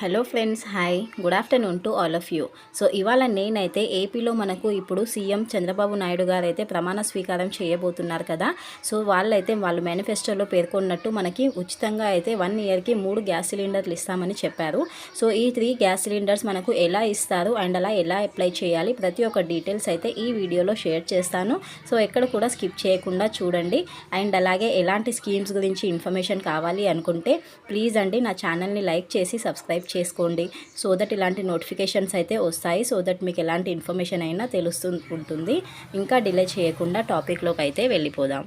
Hello friends hi. Good afternoon to all of you. So ఇవాళ నేనైతే ఏపీలో మనకు ఇప్పుడు సీఎం చంద్రబాబు నాయుడు గారు అయితే ప్రమాణ స్వీకారం చేయబోతున్నారు కదా. సో వాళ్ళైతే వాళ్ళు మేనిఫెస్టోలో పేర్కొన్నట్టు మనకి ఉచితంగా అయితే వన్ ఇయర్కి మూడు గ్యాస్ సిలిండర్లు ఇస్తామని చెప్పారు. సో ఈ త్రీ గ్యాస్ సిలిండర్స్ మనకు ఎలా ఇస్తారు అండ్ అలా ఎలా అప్లై చేయాలి ప్రతి ఒక్క డీటెయిల్స్ అయితే ఈ వీడియోలో షేర్ చేస్తాను. సో ఎక్కడ కూడా స్కిప్ చేయకుండా చూడండి. అండ్ అలాగే ఎలాంటి స్కీమ్స్ గురించి ఇన్ఫర్మేషన్ కావాలి అనుకుంటే ప్లీజ్ అండి నా ఛానల్ని లైక్ చేసి సబ్స్క్రైబ్ చేసుకోండి. సో దట్ ఇలాంటి నోటిఫికేషన్స్ అయితే వస్తాయి. సో దట్ మీకు ఎలాంటి ఇన్ఫర్మేషన్ అయినా తెలుస్తూ ఉంటుంది. ఇంకా డిలే చేయకుండా టాపిక్లోకి అయితే వెళ్ళిపోదాం.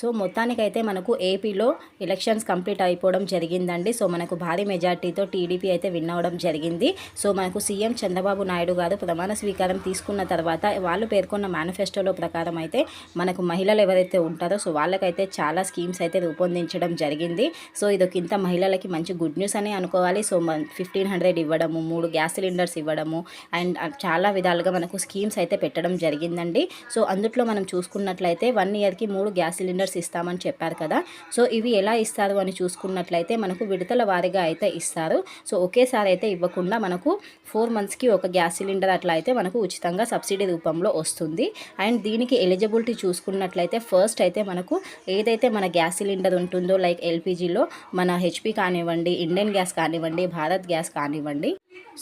సో మొత్తానికైతే మనకు ఏపీలో ఎలక్షన్స్ కంప్లీట్ అయిపోవడం జరిగిందండి. సో మనకు భారీ మెజార్టీతో టీడీపీ అయితే విన్ అవ్వడం జరిగింది. సో మనకు సీఎం చంద్రబాబు నాయుడు గారు ప్రమాణ స్వీకారం తీసుకున్న తర్వాత వాళ్ళు పేర్కొన్న మేనిఫెస్టోలో ప్రకారం అయితే మనకు మహిళలు ఎవరైతే ఉంటారో సో వాళ్ళకైతే చాలా స్కీమ్స్ అయితే రూపొందించడం జరిగింది. సో ఇదొక ఇంత మహిళలకి మంచి గుడ్ న్యూస్ అని అనుకోవాలి. సో ఫిఫ్టీన్ హండ్రెడ్ ఇవ్వడము మూడు గ్యాస్ సిలిండర్స్ ఇవ్వడము అండ్ చాలా విధాలుగా మనకు స్కీమ్స్ అయితే పెట్టడం జరిగిందండి. సో అందుట్లో మనం చూసుకున్నట్లయితే వన్ ఇయర్కి మూడు గ్యాస్ సిలిండర్స్ సిలిండర్స్ ఇస్తామని చెప్పారు కదా. సో ఇవి ఎలా ఇస్తారు అని చూసుకున్నట్లయితే మనకు విడతల వారీగా అయితే ఇస్తారు. సో ఒకేసారి అయితే ఇవ్వకుండా మనకు ఫోర్ మంత్స్కి ఒక గ్యాస్ సిలిండర్ అట్లా అయితే మనకు ఉచితంగా సబ్సిడీ రూపంలో వస్తుంది. అండ్ దీనికి ఎలిజిబిలిటీ చూసుకున్నట్లయితే ఫస్ట్ అయితే మనకు ఏదైతే మన గ్యాస్ సిలిండర్ ఉంటుందో లైక్ ఎల్పిజిలో మన హెచ్పి కానివ్వండి ఇండియన్ గ్యాస్ కానివ్వండి భారత్ గ్యాస్ కానివ్వండి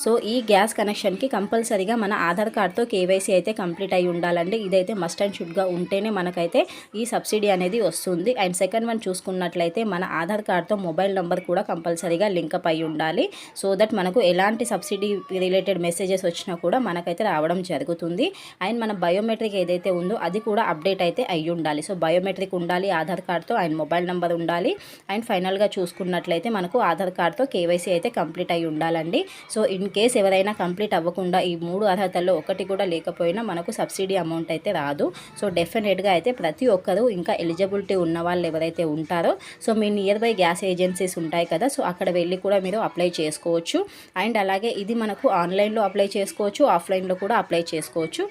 సో ఈ గ్యాస్ కనెక్షన్కి కంపల్సరీగా మన ఆధార్ కార్డ్తో కేవైసీ అయితే కంప్లీట్ అయి ఉండాలండి. ఇదైతే మస్ట్ అండ్ షుడ్గా ఉంటేనే మనకైతే ఈ సబ్సిడీ అనేది వస్తుంది. అండ్ సెకండ్ వన్ చూసుకున్నట్లయితే మన ఆధార్ కార్డ్తో మొబైల్ నెంబర్ కూడా కంపల్సరీగా లింకప్ అయి ఉండాలి. సో దట్ మనకు ఎలాంటి సబ్సిడీ రిలేటెడ్ మెసేజెస్ వచ్చినా కూడా మనకైతే రావడం జరుగుతుంది. అండ్ మన బయోమెట్రిక్ ఏదైతే ఉందో అది కూడా అప్డేట్ అయితే అయి ఉండాలి. సో బయోమెట్రిక్ ఉండాలి ఆధార్ కార్డ్తో అండ్ మొబైల్ నెంబర్ ఉండాలి. అండ్ ఫైనల్గా చూసుకున్నట్లయితే మనకు ఆధార్ కార్డ్తో కేవైసీ అయితే కంప్లీట్ అయి ఉండాలండి. సో సో ఇన్ కేస్ ఎవరైనా కంప్లీట్ అవ్వకుండా ఈ మూడు అర్హతల్లో ఒకటి కూడా లేకపోయినా మనకు సబ్సిడీ అమౌంట్ అయితే రాదు. సో డెఫినెట్గా అయితే ప్రతి ఒక్కరూ ఇంకా ఎలిజిబిలిటీ ఉన్న వాళ్ళు ఎవరైతే ఉంటారో సో మీ నియర్ బై గ్యాస్ ఏజెన్సీస్ ఉంటాయి కదా సో అక్కడ వెళ్ళి కూడా మీరు అప్లై చేసుకోవచ్చు. అండ్ అలాగే ఇది మనకు ఆన్లైన్లో అప్లై చేసుకోవచ్చు ఆఫ్లైన్లో కూడా అప్లై చేసుకోవచ్చు.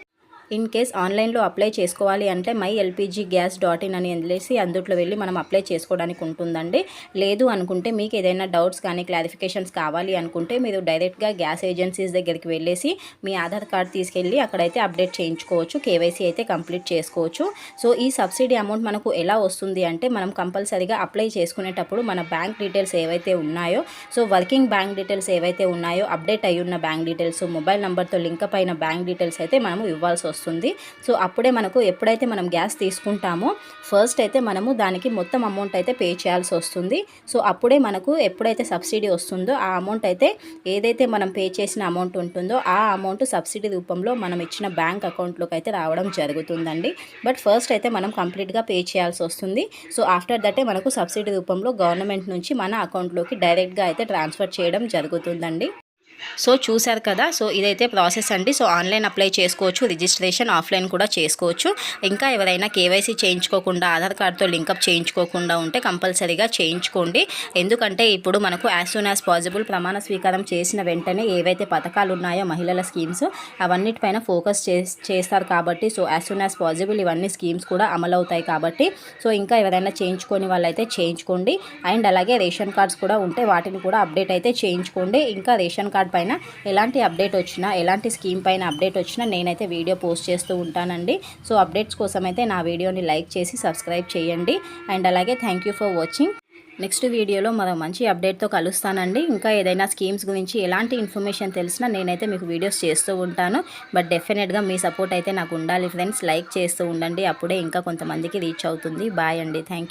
ఇన్ కేస్ ఆన్లైన్లో అప్లై చేసుకోవాలి అంటే my LPG gas dot in అని వెళ్ళేసి అందుట్లో వెళ్ళి మనం అప్లై చేసుకోవడానికి ఉంటుందండి. లేదు అనుకుంటే మీకు ఏదైనా డౌట్స్ కానీ క్లారిఫికేషన్స్ కావాలి అనుకుంటే మీరు డైరెక్ట్గా గ్యాస్ ఏజెన్సీస్ దగ్గరికి వెళ్ళేసి మీ ఆధార్ కార్డ్ తీసుకెళ్ళి అక్కడైతే అప్డేట్ చేయించుకోవచ్చు కేవైసీ అయితే కంప్లీట్ చేసుకోవచ్చు. సో ఈ సబ్సిడీ అమౌంట్ మనకు ఎలా వస్తుంది అంటే మనం కంపల్సరీగా అప్లై చేసుకునేటప్పుడు మన బ్యాంక్ డీటెయిల్స్ ఏవైతే ఉన్నాయో సో వర్కింగ్ బ్యాంక్ డీటెయిల్స్ ఏవైతే ఉన్నాయో అప్డేట్ అయ్యున్న ఉన్న బ్యాంక్ డీటెయిల్స్ మొబైల్ నెంబర్తో లింక్ అయిన బ్యాంక్ డీటెయిల్స్ అయితే మనం ఇవ్వాల్సి వస్తుంది. వస్తుంది. సో అప్పుడే మనకు ఎప్పుడైతే మనం గ్యాస్ తీసుకుంటామో ఫస్ట్ అయితే మనము దానికి మొత్తం అమౌంట్ అయితే పే చేయాల్సి వస్తుంది. సో అప్పుడే మనకు ఎప్పుడైతే సబ్సిడీ వస్తుందో ఆ అమౌంట్ అయితే ఏదైతే మనం పే చేసిన అమౌంట్ ఉంటుందో ఆ అమౌంట్ సబ్సిడీ రూపంలో మనం ఇచ్చిన బ్యాంక్ అకౌంట్లోకి అయితే రావడం జరుగుతుందండి. బట్ ఫస్ట్ అయితే మనం కంప్లీట్గా పే చేయాల్సి వస్తుంది. సో ఆఫ్టర్ దటే మనకు సబ్సిడీ రూపంలో గవర్నమెంట్ నుంచి మన అకౌంట్లోకి డైరెక్ట్గా అయితే ట్రాన్స్ఫర్ చేయడం జరుగుతుందండి. సో చూశారు కదా సో ఇదైతే ప్రాసెస్ అండి. సో ఆన్లైన్ అప్లై చేసుకోవచ్చు రిజిస్ట్రేషన్ ఆఫ్లైన్ కూడా చేసుకోవచ్చు. ఇంకా ఎవరైనా కేవైసీ చేయించుకోకుండా ఆధార్ కార్డ్తో లింకప్ చేయించుకోకుండా ఉంటే కంపల్సరీగా చేయించుకోండి. ఎందుకంటే ఇప్పుడు మనకు యాజ్ సూన్ యాజ్ పాసిబుల్ ప్రమాణ స్వీకారం చేసిన వెంటనే ఏవైతే పథకాలు ఉన్నాయో మహిళల స్కీమ్స్ అవన్నిటిపైన ఫోకస్ చేస్తారు కాబట్టి so as soon as possible ఇవన్నీ స్కీమ్స్ కూడా అమలవుతాయి కాబట్టి సో ఇంకా ఎవరైనా చేయించుకొని వాళ్ళైతే చేయించుకోండి. అండ్ అలాగే రేషన్ కార్డ్స్ కూడా ఉంటే వాటిని కూడా అప్డేట్ అయితే చేయించుకోండి. ఇంకా రేషన్ కార్డ్ పైన ఎలాంటి అప్డేట్ వచ్చినా ఎలాంటి స్కీమ్ పైన అప్డేట్ వచ్చినా నేనైతే వీడియో పోస్ట్ చేస్తూ ఉంటానండి. సో అప్డేట్స్ కోసం అయితే నా వీడియోని లైక్ చేసి సబ్స్క్రైబ్ చేయండి. అండ్ అలాగే థ్యాంక్ ఫర్ వాచింగ్ నెక్స్ట్ వీడియోలో మరో మంచి అప్డేట్తో కలుస్తానండి. ఇంకా ఏదైనా స్కీమ్స్ గురించి ఎలాంటి ఇన్ఫర్మేషన్ తెలిసినా నేనైతే మీకు వీడియోస్ చేస్తూ ఉంటాను. బట్ డెఫినెట్గా మీ సపోర్ట్ అయితే నాకు ఉండాలి ఫ్రెండ్స్ లైక్ చేస్తూ ఉండండి. అప్పుడే ఇంకా కొంతమందికి రీచ్ అవుతుంది. బాయ్ అండి. థ్యాంక్